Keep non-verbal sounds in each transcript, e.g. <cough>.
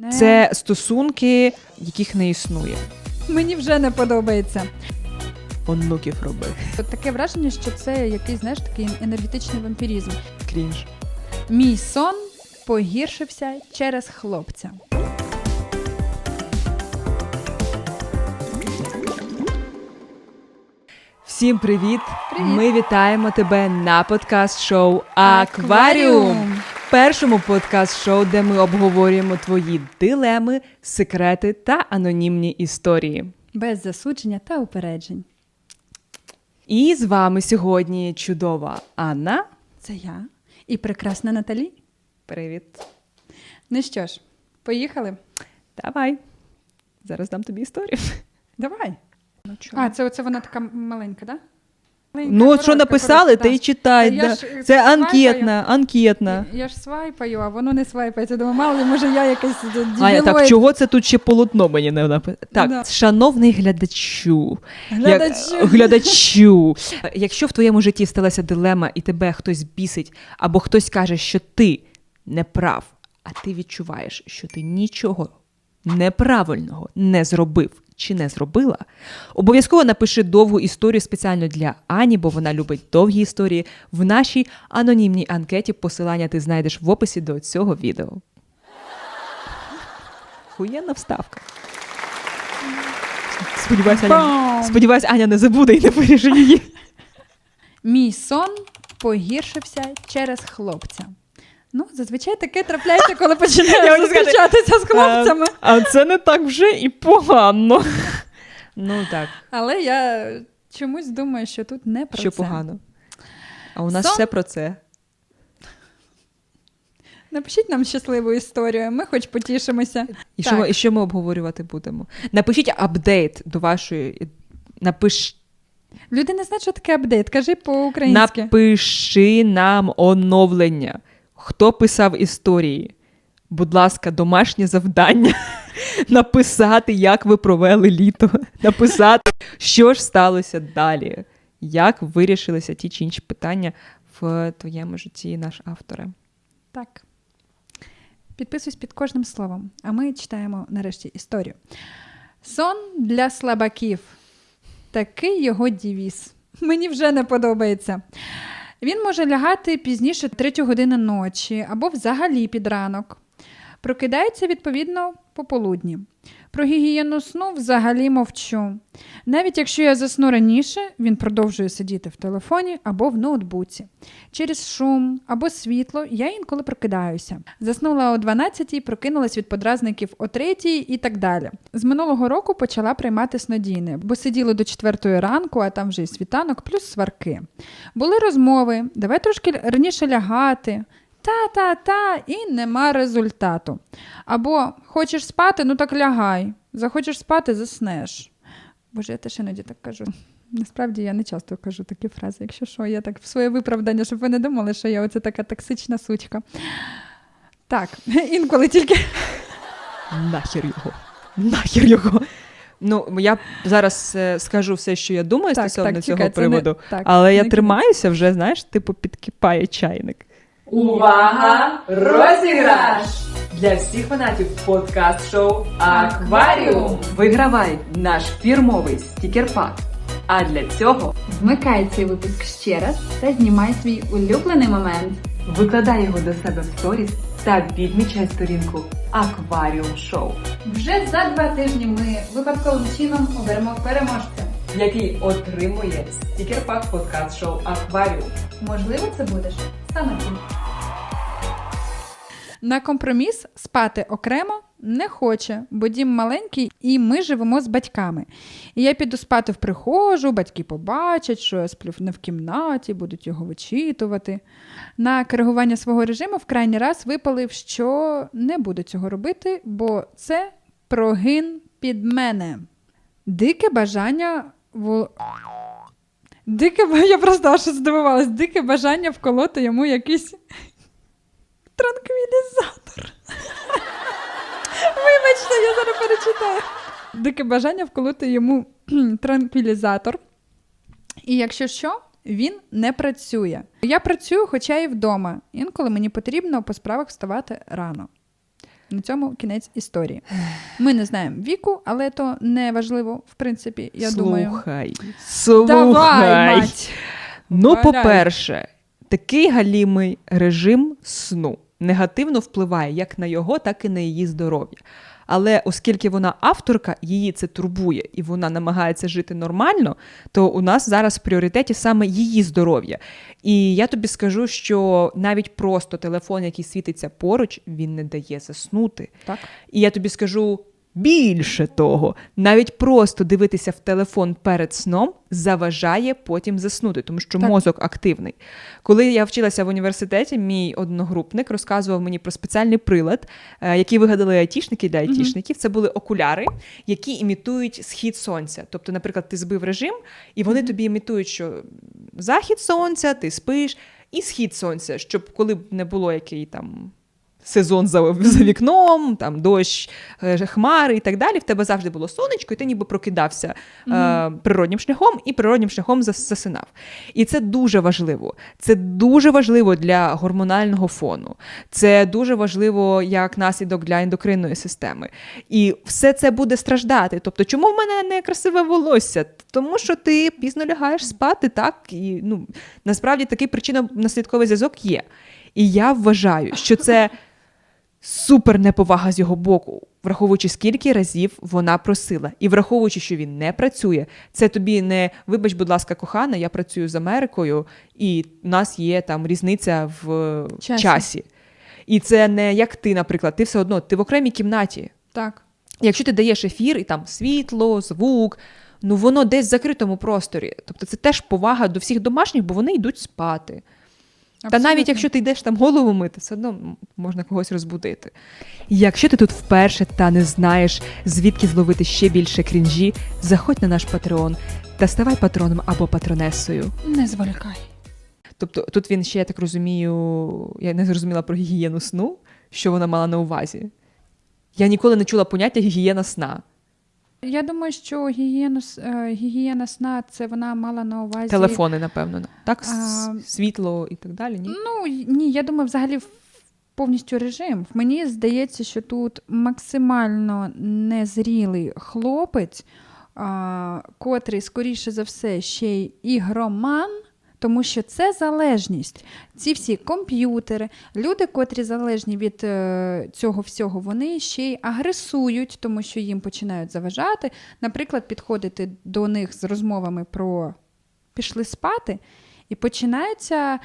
Не. Це стосунки, яких не існує. Мені вже не подобається. Онуків роби. Таке враження, що це якийсь, знаєш, такий енергетичний вампірізм. Крінж. Мій сон погіршився через хлопця. Всім привіт! Привіт. Ми вітаємо тебе на подкаст-шоу Акваріум. Першому подкаст-шоу, де ми обговорюємо твої дилеми, секрети та анонімні історії. Без засудження та упереджень. І з вами сьогодні чудова Анна. Це я і прекрасна Наталі. Привіт. Ну що ж, поїхали? Давай. Зараз дам тобі історію. Давай. Ну, А, це оце вона така маленька, так? Да? Ну, от що написали, ти й читай. Да. е, Це анкетна, анкетна. Я ж свайпаю, а воно не свайпається. Думаю, мало ли, може я якась Аня, так чого це тут ще полотно мені не написано? Так, Да. шановний глядачу, Глядачу. Як, глядачу. Якщо в твоєму житті сталася дилема і тебе хтось бісить, або хтось каже, що ти не прав, а ти відчуваєш, що ти нічого неправильного не зробив чи не зробила, обов'язково напиши довгу історію спеціально для Ані, бо вона любить довгі історії. В нашій анонімній анкеті посилання ти знайдеш в описі до цього відео. Хуєнна вставка. Сподіваюсь, Аня, сподіваюсь, Аня не забуде і не виріже її. Мій сон погіршився через хлопця. Ну, зазвичай таке трапляється, коли починаєш <laughs> зустрічатися з хлопцями. А, а це не так вже і погано. <laughs> Ну так, Але я чомусь думаю, що тут не про що це. погано. А у нас Сон- все про це. Напишіть нам щасливу історію, ми хоч потішимося. І Так. що, і що ми обговорювати будемо? Напишіть апдейт до вашої. Напиш, Люди не знають, що таке апдейт. Кажи по-українськи. напиши нам оновлення. Хто писав історії? Будь ласка, домашнє завдання. <laughs> Написати, як ви провели літо. Написати, що ж сталося далі. Як вирішилися ті чи інші питання в твоєму житті, наш авторе. Так. Підписуйся під кожним словом, а ми читаємо нарешті історію. Сон для слабаків. Такий його дівіз. Мені вже не подобається. Він може лягати пізніше 3 години ночі або взагалі під ранок. Прокидається відповідно пополудні. Про гігієну сну взагалі мовчу. Навіть якщо я засну раніше, він продовжує сидіти в телефоні або в ноутбуці. Через шум або світло я інколи прокидаюся. Заснула о 12-й, прокинулась від подразників о 3-й і так далі. З минулого року почала приймати снодійне, бо сиділи до 4 ранку, а там вже і світанок, плюс сварки. Були розмови, давай трошки раніше лягати. Та-та-та, і нема результату. Або хочеш спати, ну так лягай. Захочеш спати, заснеш. Боже, я теж іноді так кажу. Насправді я не часто кажу такі фрази, якщо що, я так в своє виправдання, щоб ви не думали, що я оце така токсична сучка. Так, <laughs> інколи тільки. Нахер його. Нахер його. Ну, я зараз е, скажу все, що я думаю Так, стосовно так, цього чекай, це не- приводу, так, але я тримаюся вже, знаєш, типу підкипає чайник. Увага! Розіграш! Для всіх фанатів подкаст-шоу Акваріум! Вигравай наш фірмовий стікер-пак. А для цього Вмикай цей випуск ще раз та знімай свій улюблений момент. викладай його до себе в сторіс та відмічай сторінку Акваріум Шоу, Вже за два тижні ми випадковим чином оберемо переможця. який отримує стікер-пак подкаст-шоу Акваріум. Можливо, це будеш саме ти. На компроміс спати окремо не хоче, бо дім маленький, і ми живемо з батьками. І я піду спати в прихожу, батьки побачать, що я сплю не в кімнаті, будуть його вичитувати. На коригування свого режиму в крайній раз випалив, що не буду цього робити, бо це прогин під мене. Дике бажання вол... Дике, я просто аж здивувалась, дике бажання вколоти йому якийсь транквілізатор. Вибачте, я зараз перечитаю. Дике бажання вколоти йому <clears throat> транквілізатор. І якщо що, він не працює. Я працюю, хоча і вдома. Інколи мені потрібно по справах вставати рано. На цьому кінець історії. Ми не знаємо віку, але то не важливо, в принципі, я думаю. Слухай, слухай. Давай, мать! Ну, Валяй. по-перше, такий галімий режим сну негативно впливає як на його, так і на її здоров'я. Але оскільки вона авторка, її це турбує і вона намагається жити нормально, то у нас зараз в пріоритеті саме її здоров'я. І я тобі скажу, що навіть просто телефон, який світиться поруч, він не дає заснути. Так. І я тобі скажу більше того, навіть просто дивитися в телефон перед сном заважає потім заснути, тому що Так. мозок активний. Коли я вчилася в університеті, мій одногрупник розказував мені про спеціальний прилад, е, який вигадали айтішники для айтішників. Це були окуляри, які імітують схід сонця. Тобто, наприклад, ти збив режим, і вони тобі імітують, що захід сонця, ти спиш, і схід сонця, щоб коли б не було який там сезон за, за вікном, там дощ, е, хмари і так далі. В тебе завжди було сонечко, і ти ніби прокидався е, природнім шляхом і природнім шляхом засинав. І це дуже важливо. Це дуже важливо для гормонального фону. Це дуже важливо як наслідок для ендокринної системи. І все це буде страждати. Тобто, чому в мене не красиве волосся? Тому що ти пізно лягаєш спати, так і ну насправді такий причинно-наслідковий зв'язок є. І я вважаю, що це супер неповага з його боку, враховуючи скільки разів вона просила, і враховуючи, що він не працює, це тобі не вибач, будь ласка, кохана, я працюю з Америкою, і в нас є там різниця в Часі. часі. І це не як ти, наприклад, ти все одно ти в окремій кімнаті. Так. Якщо ти даєш ефір і там світло, звук, ну воно десь в закритому просторі. Тобто це теж повага до всіх домашніх, бо вони йдуть спати. Та навіть якщо ти йдеш там голову мити, все одно можна когось розбудити. Якщо ти тут вперше та не знаєш, звідки зловити ще більше крінжі, заходь на наш Патреон та ставай патроном або патронесою. Не зволікай. Тобто тут він ще, я так розумію, я не зрозуміла про гігієну сну, що вона мала на увазі. Я ніколи не чула поняття гігієна сна. Я думаю, що гігієну, е, гігієна сна це вона мала на увазі. Телефони, напевно. Так, А, світло і так далі. Ні? Ну ні, я думаю, взагалі повністю режим. Мені здається, що тут максимально незрілий хлопець, а, котрий, скоріше за все, ще й ігроман. Тому що це залежність. Ці всі комп'ютери, люди, котрі залежні від е, цього всього, вони ще й агресують, тому що їм починають заважати. Наприклад, підходити до них з розмовами про пішли спати, і починаються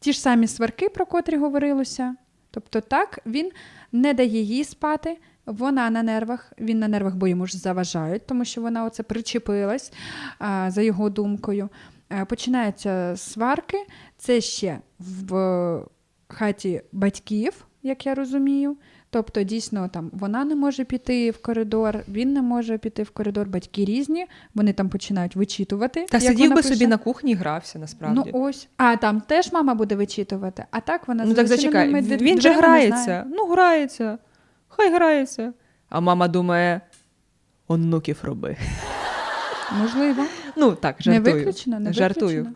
ті ж самі сварки, про котрі говорилося. Тобто, так, він не дає їй спати, вона на нервах, він на нервах, бо йому ж заважають, тому що вона оце причепилась а, за його думкою. Е, Починаються сварки, це ще в хаті батьків, як я розумію. Тобто, дійсно, там вона не може піти в коридор, він не може піти в коридор, батьки різні, вони там починають вичитувати. Та як сидів би собі на кухні і грався, насправді. Ну ось. А там теж мама буде вичитувати, а так вона Ну так зачекай, він же дверима не грається. Ну, грається. Хай грається. А мама думає: онуків роби. Можливо. Ну так, Не виключено, не жартую. виключено.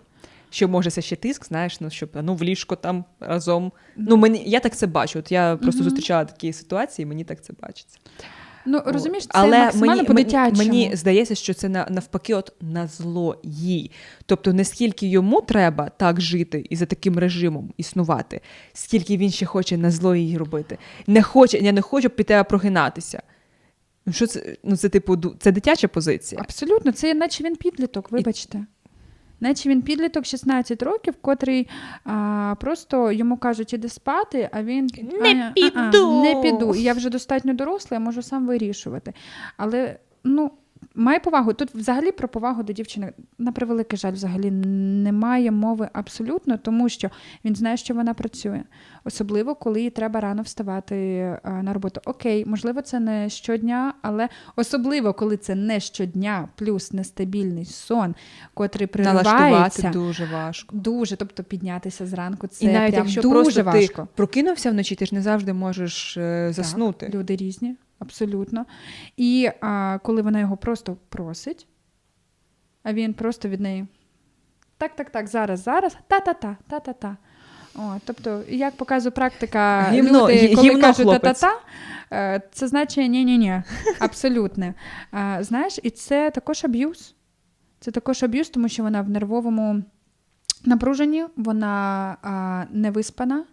Що може це ще тиск, знаєш, ну щоб ну в ліжко там разом. Ну мені я так це бачу. От я просто Мгм. зустрічала такі ситуації, мені так це бачиться. Ну, розумієш, це Але максимально мені, по-дитячому. Мені, мені здається, що це на, навпаки, от на зло їй. Тобто, не скільки йому треба так жити і за таким режимом існувати, скільки він ще хоче на зло їй робити. Не хоче, я не хочу під тебе прогинатися. Ну, що це? Ну, це типу, це дитяча позиція. Абсолютно, це наче він підліток, вибачте. Наче він підліток 16 років, котрий а, просто йому кажуть, іди спати, а він Не «А, піду». А, не піду. І Я вже достатньо дорослий, я можу сам вирішувати. Але ну, має повагу. Тут взагалі про повагу до дівчини, на превеликий жаль, взагалі немає мови абсолютно, тому що він знає, що вона працює. Особливо, коли їй треба рано вставати на роботу. Окей, можливо, це не щодня, але особливо, коли це не щодня, плюс нестабільний сон, котрий приривається. дуже важко. Дуже, тобто піднятися зранку, це і навіть прям якщо дуже просто важко. ти прокинувся вночі, ти ж не завжди можеш е, заснути. Так, люди різні, абсолютно. І а, коли вона його просто просить, а він просто від неї так, так, так, зараз, зараз, та-та-та, та-та-та. О, тобто, як показує практика, Гімно- люди, коли гімно кажуть хлопець. та-та-та, е, це значить ні-ні-ні, абсолютне. Знаєш, і це також аб'юз. Це також аб'юз, тому що вона в нервовому напруженні, вона а, не виспана,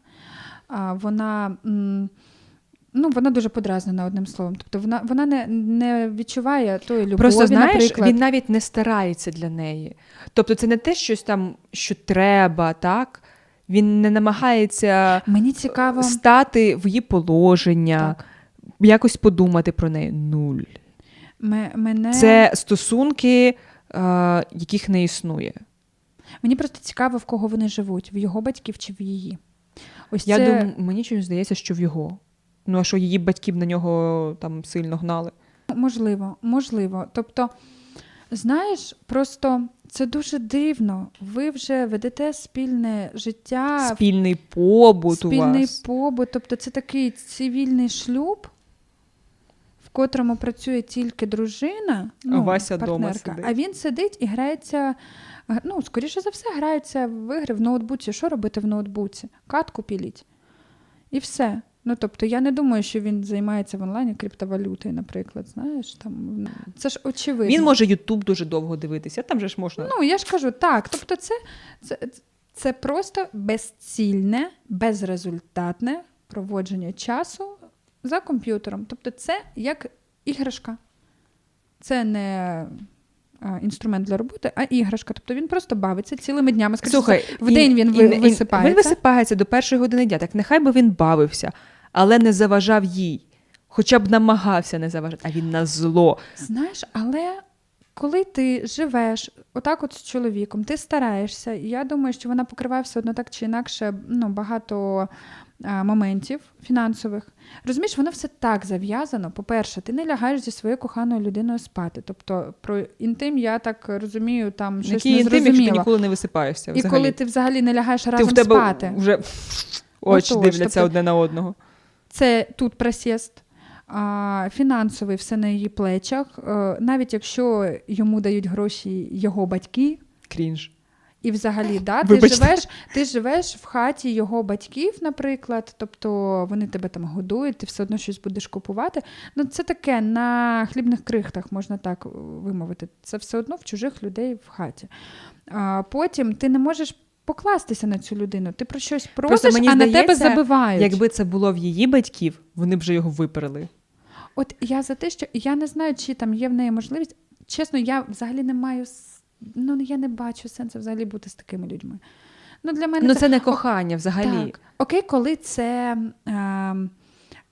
а, вона. м, Ну, вона дуже подразнена одним словом. Тобто вона, вона не, не відчуває тої любові, Просто знаєш, наприклад. він навіть не старається для неї. Тобто, це не те щось там, що треба, так? Він не намагається Мені цікаво. стати в її положення, Так. якось подумати про неї. Нуль. Ме- мене... Це стосунки, е, яких не існує. Мені просто цікаво, в кого вони живуть, в його батьків чи в її. Ось Я це... думаю, мені чомусь здається, що в його. Ну, а що її батьків на нього там сильно гнали. Можливо, можливо. Тобто, знаєш, просто це дуже дивно. Ви вже ведете спільне життя, Спільний побут спільний у вас. побут. Тобто, це такий цивільний шлюб, в котрому працює тільки дружина, ну, Вася дома партнерка, сидить. а він сидить і грається. Ну, скоріше за все, грається в ігри в ноутбуці. Що робити в ноутбуці? Катку піліть. І все. Ну, тобто, я не думаю, що він займається в онлайні криптовалютою, наприклад. Знаєш, там це ж очевидно. Він може Ютуб дуже довго дивитися, там же ж можна. Ну, я ж кажу, так. Тобто, це, це, це просто безцільне, безрезультатне проводження часу за комп'ютером. Тобто, це як іграшка. Це не інструмент для роботи, а іграшка. Тобто він просто бавиться цілими днями. Слухай, в день він ви- висипається. Він висипається до першої години дня. Так нехай би він бавився, але не заважав їй. Хоча б намагався не заважати, а він на зло. Знаєш, але коли ти живеш отак от з чоловіком, ти стараєшся, і я думаю, що вона покриває все одно так чи інакше ну, багато а, моментів фінансових. Розумієш, воно все так зав'язано. По-перше, ти не лягаєш зі своєю коханою людиною спати. Тобто про інтим, я так розумію, там щось Який не інтим, якщо ти ніколи не висипаєшся. І коли ти взагалі не лягаєш ти разом в тебе спати. вже очі Отож, дивляться тобто- одне на одного. Це тут присіст, а, фінансовий все на її плечах. Е, Навіть якщо йому дають гроші його батьки, Крінж. і взагалі, да, ти Вибачте. живеш, ти живеш в хаті його батьків, наприклад, тобто вони тебе там годують, ти все одно щось будеш купувати. Ну, це таке на хлібних крихтах, можна так вимовити. Це все одно в чужих людей в хаті. А потім ти не можеш. Покластися на цю людину. Ти про щось просиш, мені а на тебе забивають. Якби це було в її батьків, вони б вже його виперли. От я за те, що я не знаю, чи там є в неї можливість. Чесно, я взагалі не маю ну я не бачу сенсу взагалі бути з такими людьми. Ну для мене Ну це не кохання взагалі. так. Окей, коли це е,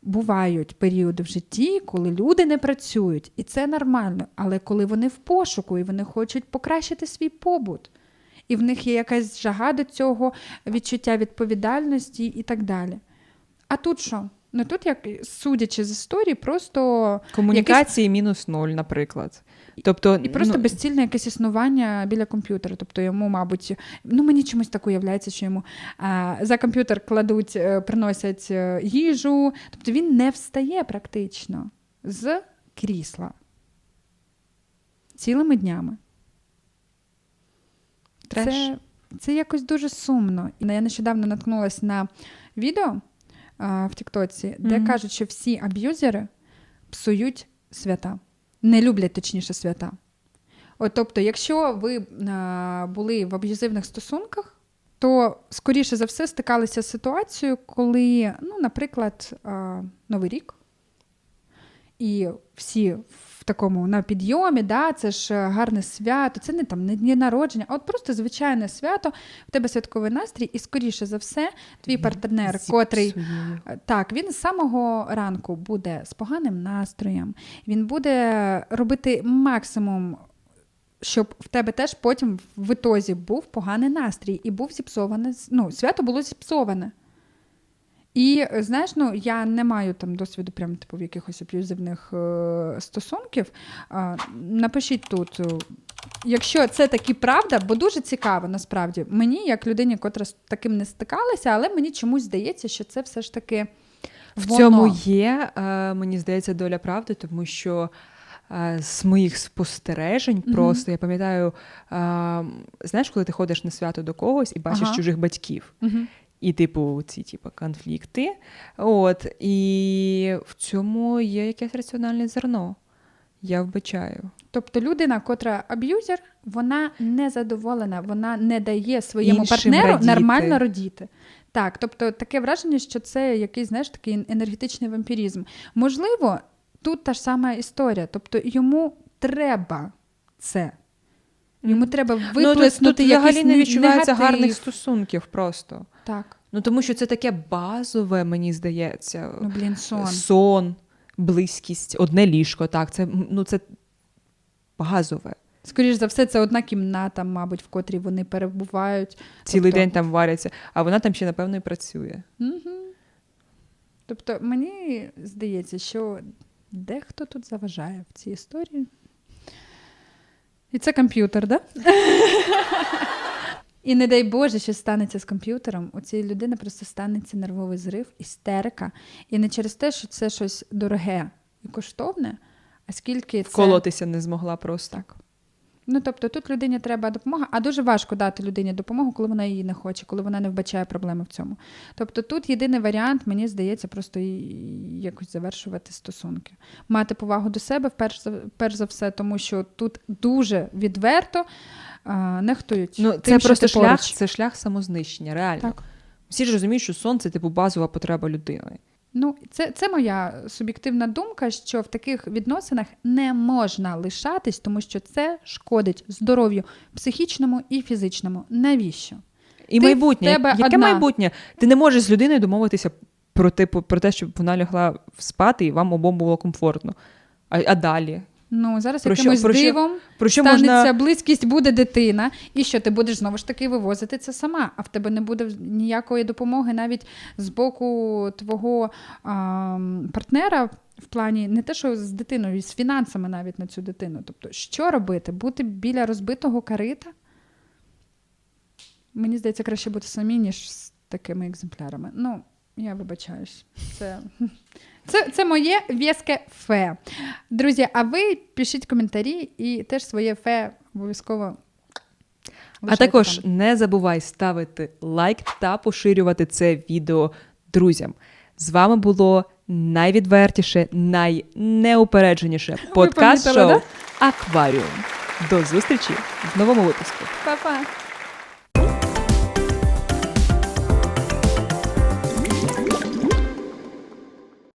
бувають періоди в житті, коли люди не працюють, і це нормально. Але коли вони в пошуку і вони хочуть покращити свій побут, і в них є якась жага до цього, відчуття відповідальності і так далі. А тут що? Ну тут, як судячи з історії, просто Комунікації мінус ноль, наприклад. Тобто, і просто ну, безцільне якесь існування біля комп'ютера. Тобто йому, мабуть, ну мені чомусь так уявляється, що йому а, за комп'ютер кладуть, е, приносять е, їжу. Тобто він не встає практично з крісла цілими днями. Треш. Це, це якось дуже сумно. Я нещодавно наткнулася на відео а, в Тіктоці, де Мгм. кажуть, що всі аб'юзери псують свята, не люблять точніше свята. От, тобто, якщо ви а, були в аб'юзивних стосунках, то скоріше за все стикалися з ситуацією, коли, ну, наприклад, а, Новий рік, і всі в такому на підйомі, да, це ж е, гарне свято, це не там не дні народження, а от просто звичайне свято, в тебе святковий настрій, і скоріше за все, твій партнер, котрий зіпсує. Е, Так, він з самого ранку буде з поганим настроєм. Він буде робити максимум, щоб в тебе теж потім в ітозі був поганий настрій і був зіпсований. Ну, свято було зіпсоване. І е, знаєш, ну я не маю там досвіду прям типу в якихось аб'юзивних е, стосунків. А, напишіть тут, е, якщо це таки правда, бо дуже цікаво насправді. Мені, як людині, котра з таким не стикалася, але мені чомусь здається, що це все ж таки. В воно. цьому є, мені здається, доля правди, тому що з моїх спостережень Мгм. просто я пам'ятаю, е, знаєш, коли ти ходиш на свято до когось і бачиш Ага. чужих батьків, Мгм. І, типу, ці типу, конфлікти. От, і в цьому є якесь раціональне зерно. Я вбачаю. Тобто людина, котра аб'юзер, вона не задоволена, вона не дає своєму Іншим партнеру радіти. нормально родіти. Так, тобто таке враження, що це якийсь, знаєш, такий енергетичний вампірізм. Можливо, тут та ж сама історія. Тобто йому треба це. Йому треба ну, тут, виплеснути тут взагалі якийсь не не- відчувається негатив. гарних стосунків просто. Так. Ну тому що це таке базове, мені здається. Ну, блін, сон. сон, близькість, одне ліжко. Так, це ну це базове. Скоріш за все, це одна кімната, мабуть, в котрій вони перебувають. Цілий Тобто- день там варяться, а вона там ще, напевно, і працює. Угу. Тобто, мені здається, що дехто тут заважає в цій історії. І це комп'ютер, да? <laughs> І не дай Боже, що станеться з комп'ютером. У цієї людини просто станеться нервовий зрив, істерика. І не через те, що це щось дороге і коштовне, а скільки це. Вколотися не змогла просто. Так. Ну, тобто тут людині треба допомога, а дуже важко дати людині допомогу, коли вона її не хоче, коли вона не вбачає проблеми в цьому. Тобто тут єдиний варіант, мені здається, просто якось завершувати стосунки. Мати повагу до себе, перш за, перш за все, тому що тут дуже відверто нехтують. Ну, тим, це що просто ти шлях, поруч. це шлях самознищення, реально. Так. Всі ж розуміють, що сон це типу базова потреба людини. Ну, це, це моя суб'єктивна думка, що в таких відносинах не можна лишатись, тому що це шкодить здоров'ю психічному і фізичному. Навіщо? І Ти майбутнє. тебе Яке одна. майбутнє? Ти не можеш з людиною домовитися про, типу, про те, щоб вона лягла спати і вам обом було комфортно. А, а далі? Ну, зараз Про що- якимось про що- дивом Про що станеться можна близькість, буде дитина, і що ти будеш знову ж таки вивозити це сама, а в тебе не буде ніякої допомоги навіть з боку твого а, партнера в плані не те, що з дитиною, з фінансами навіть на цю дитину. Тобто, що робити? Бути біля розбитого карита? Мені здається, краще бути самі, ніж з такими екземплярами. Ну, я вибачаюсь. Це, <laughs> це, це моє вєске фе. Друзі, а ви пишіть коментарі і теж своє фе обов'язково. А також там. не забувай ставити лайк та поширювати це відео друзям. З вами було найвідвертіше, найнеупередженіше подкаст-шоу да? Акваріум. До зустрічі в новому випуску. Па-па!